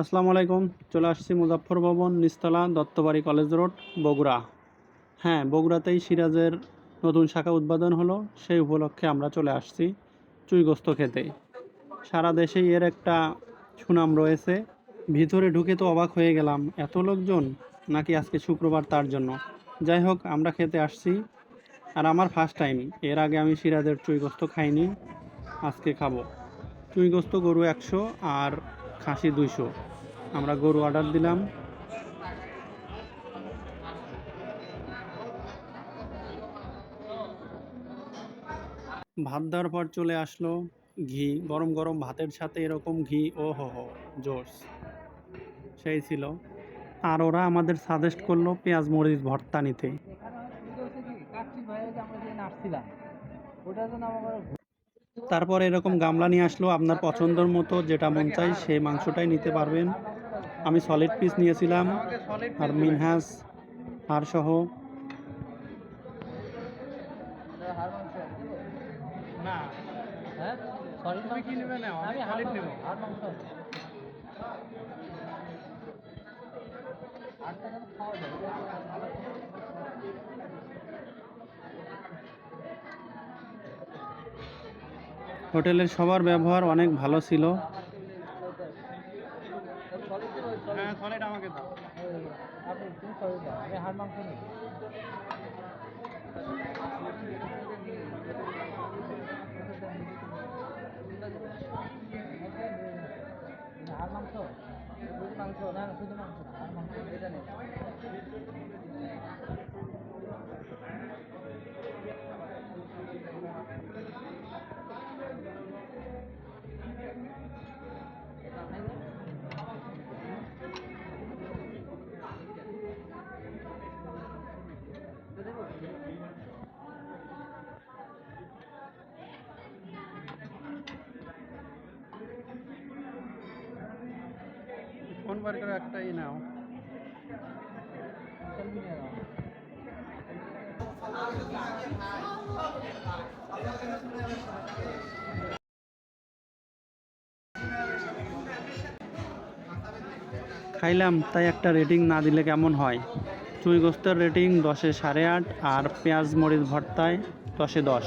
আসসালামু আলাইকুম। চলে আসছি মুজাফর ভবন, নিস্তলা, দত্তবাড়ি কলেজ রোড, বগুড়া। হ্যাঁ বগুড়াতেই সিরাজের নতুন শাখা উদ্বোধন হলো। সেই উপলক্ষে আমরা চলে আসছি চুইগোস্ত খেতে। সারা দেশেই এর একটা সুনাম রয়েছে। ভিতরে ঢুকে তো অবাক হয়ে গেলাম, এত লোকজন? নাকি আজকে শুক্রবার তার জন্য? যাই হোক, আমরা খেতে আসছি। আর আমার ফার্স্ট টাইম এর আগে আমি সিরাজের চুইগোস্ত খাইনি, আজকে খাব। চুইগোস্ত গরু একশো, আর খাসি দুইশো। আমরা গরু অর্ডার দিলাম। ভাত দেওয়ার পর চলে আসলো ঘি, গরম গরম ভাতের সাথে এরকম ঘি ও হো হো জোস সেই ছিল। আর ওরা আমাদের সাজেস্ট করল পেঁয়াজ মরিচ ভর্তা নিতে। এখানে তারপর এরকম গামলা নিয়ে আসলো আপনার পছন্দের মতো যেটা মন চাই সেই মাংসটাই নিতে পারবেন। আমি সলিড পিস নিয়েছিলাম আর মিনহাস হাড় সহ। হোটেলের সবার ব্যবহার অনেক ভালো ছিল। হ্যাঁ মাংস মাংস না শুধু মাংস না হাড় মাংস? এটা নেই একটাই নাও। খাইলাম, তাই একটা রেটিং না দিলে কেমন হয় চুই গোস্তের রেটিং দশে সাড়ে আট আর পেঁয়াজ মরিচ ভর্তায় দশে দশ